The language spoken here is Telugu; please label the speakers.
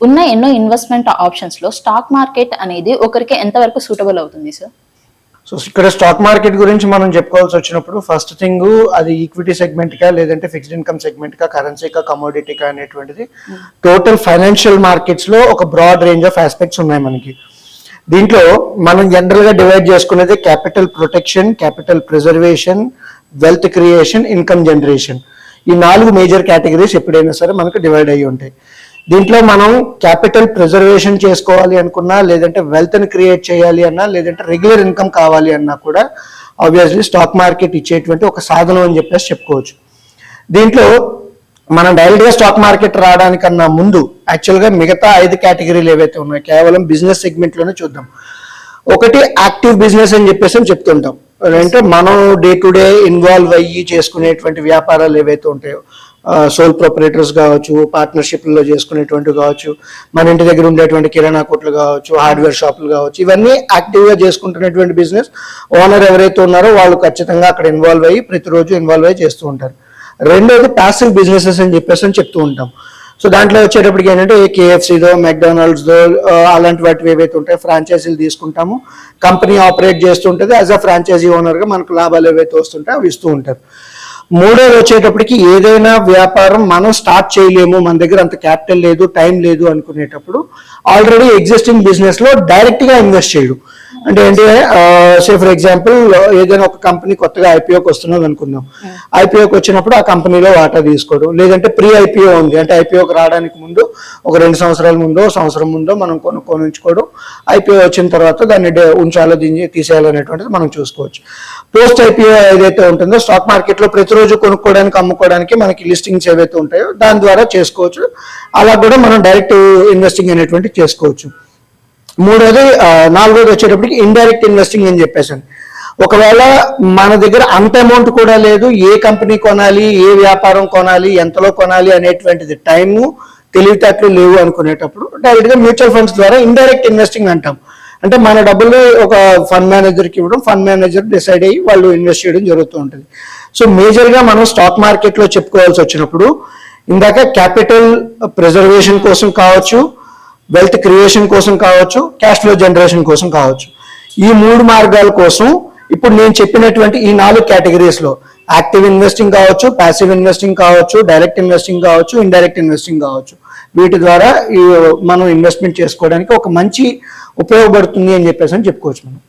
Speaker 1: ఉన్న ఎన్నో ఇన్వెస్ట్మెంట్ ఆప్షన్స్లో స్టాక్ మార్కెట్ అనేది ఒకరికి ఎంతవరకు సూటబుల్ అవుతుంది సార్
Speaker 2: సో ఇక్కడ స్టాక్ మార్కెట్ గురించి మనం చెప్పుకోవాల్సి వచ్చినప్పుడు ఫస్ట్ థింగ్ అది ఈక్విటీ సెగ్మెంట్గా లేదంటే ఫిక్స్డ్ ఇన్కమ్ సెగ్మెంట్ కా కమోడిటీగా అనేటువంటిది. టోటల్ ఫైనాన్షియల్ మార్కెట్స్లో ఒక బ్రాడ్ రేంజ్ ఆఫ్ ఆస్పెక్ట్స్ ఉన్నాయి మనకి. దీంట్లో మనం జనరల్గా డివైడ్ చేసుకునేది capital protection capital preservation wealth creation income generation ఈ నాలుగు మేజర్ కేటగిరీస్ ఎప్పుడైనా సరే మనకు డివైడ్ అయ్యి ఉంటాయి. దీంట్లో మనం క్యాపిటల్ ప్రిజర్వేషన్ చేసుకోవాలి అనుకున్నా లేదంటే వెల్త్ని క్రియేట్ చేయాలి అన్నా లేదంటే రెగ్యులర్ ఇన్కమ్ కావాలి అన్నా కూడా ఆబ్వియస్లీ స్టాక్ మార్కెట్ ఇచ్చేటువంటి ఒక సాధనం అని చెప్పేసి చెప్పుకోవచ్చు. దీంట్లో మనం డైరెక్ట్గా స్టాక్ మార్కెట్ రావడానికన్నా ముందు యాక్చువల్గా మిగతా ఐదు కేటగిరీలు ఏవైతే ఉన్నాయో కేవలం బిజినెస్ సెగ్మెంట్లోనే చూద్దాం. ఒకటి యాక్టివ్ బిజినెస్ అని చెప్పేసి చెప్తుంటాం. అంటే మనం డే టు డే ఇన్వాల్వ్ అయ్యి చేసుకునేటువంటి వ్యాపారాలు ఏవైతే ఉంటాయో సోల్ ప్రొపరేటర్స్ కావచ్చు పార్ట్నర్షిప్లలో చేసుకునేటువంటి కావచ్చు మన ఇంటి దగ్గర ఉండేటువంటి కిరాణా కొట్లు కావచ్చు హార్డ్వేర్ షాపులు కావచ్చు ఇవన్నీ యాక్టివ్గా చేసుకుంటున్నటువంటి బిజినెస్ ఓనర్ ఎవరైతే ఉన్నారో వాళ్ళు ఖచ్చితంగా అక్కడ ఇన్వాల్వ్ అయ్యి ప్రతిరోజు ఇన్వాల్వ్ అయ్యి చేస్తూ ఉంటారు. రెండోది ప్యాసివ్ బిజినెసెస్ అని చెప్పేసి అని చెప్తూ ఉంటాం. సో దాంట్లో వచ్చేటప్పటికి ఏంటంటే కేఎఫ్సీదో మెక్డానల్డ్స్దో అలాంటి వాటివి ఏవైతే ఉంటాయో ఫ్రాంచైజీలు తీసుకుంటాము. కంపెనీ ఆపరేట్ చేస్తుంటుంది యాజ్ అ ఫ్రాంచైజీ ఓనర్గా మనకు లాభాలు ఏవైతే వస్తుంటాయో అవి ఇస్తూ ఉంటారు. మూడోది వచ్చేటప్పటికి ఏదైనా వ్యాపారం మనం స్టార్ట్ చేయలేము మన దగ్గర అంత క్యాపిటల్ లేదు టైం లేదు అనుకునేటప్పుడు ఆల్రెడీ ఎగ్జిస్టింగ్ బిజినెస్లో డైరెక్ట్గా ఇన్వెస్ట్ చేయడం. అంటే ఏంటి సే ఫర్ ఎగ్జాంపుల్ ఏదైనా ఒక కంపెనీ కొత్తగా ఐపీఓకి వస్తున్నది అనుకుందాం. ఐపీఓకి వచ్చినప్పుడు ఆ కంపెనీలో వాటా తీసుకోవడం లేదంటే ప్రీ ఐపీఓ ఉంది. అంటే ఐపీఓకి రావడానికి ముందు ఒక రెండు సంవత్సరాల ముందో సంవత్సరం ముందో మనం కొనుక్కొని ఉంచుకోవడం ఐపీఓ వచ్చిన తర్వాత దాన్ని ఉంచాలో దీన్ని తీసేయాలనేటువంటిది మనం చూసుకోవచ్చు. పోస్ట్ ఐపీఓ ఏదైతే ఉంటుందో స్టాక్ మార్కెట్లో ప్రతిరోజు రోజు కొనుక్కోవడానికి అమ్ముకోవడానికి మనకి లిస్టింగ్స్ ఏవైతే ఉంటాయో దాని ద్వారా చేసుకోవచ్చు. అలా కూడా మనం డైరెక్ట్ ఇన్వెస్టింగ్ అనేటువంటి చేసుకోవచ్చు. మూడోది నాలుగోది వచ్చేటప్పటికి ఇండైరెక్ట్ ఇన్వెస్టింగ్ అని చెప్పేసాను. ఒకవేళ మన దగ్గర అంత అమౌంట్ కూడా లేదు ఏ కంపెనీ కొనాలి ఏ వ్యాపారం కొనాలి ఎంతలో కొనాలి అనేటువంటిది టైము తెలివితేటలు లేవు అనుకునేటప్పుడు డైరెక్ట్గా మ్యూచువల్ ఫండ్స్ ద్వారా ఇండైరెక్ట్ ఇన్వెస్టింగ్ అంటాం. అంటే మన డబ్బులు ఒక ఫండ్ మేనేజర్కి ఇవ్వడం ఫండ్ మేనేజర్ డిసైడ్ అయ్యి వాళ్ళు ఇన్వెస్ట్ చేయడం జరుగుతూ ఉంటుంది. సో మేజర్గా మనం స్టాక్ మార్కెట్లో చెప్పుకోవాల్సి వచ్చినప్పుడు ఇందాక క్యాపిటల్ ప్రిజర్వేషన్ కోసం కావచ్చు వెల్త్ క్రియేషన్ కోసం కావచ్చు క్యాష్ ఫ్లో జనరేషన్ కోసం కావచ్చు. ఈ మూడు మార్గాల కోసం ఇప్పుడు నేను చెప్పినటువంటి ఈ నాలుగు కేటగిరీస్లో యాక్టివ్ ఇన్వెస్టింగ్ కావచ్చు ప్యాసివ్ ఇన్వెస్టింగ్ కావచ్చు డైరెక్ట్ ఇన్వెస్టింగ్ కావచ్చు ఇండైరెక్ట్ ఇన్వెస్టింగ్ కావచ్చు. వీటి ద్వారా ఈ మనం ఇన్వెస్ట్మెంట్ చేసుకోవడానికి ఒక మంచి ఉపయోగపడుతుంది అని చెప్పేసి అని చెప్పుకోవచ్చు మనం.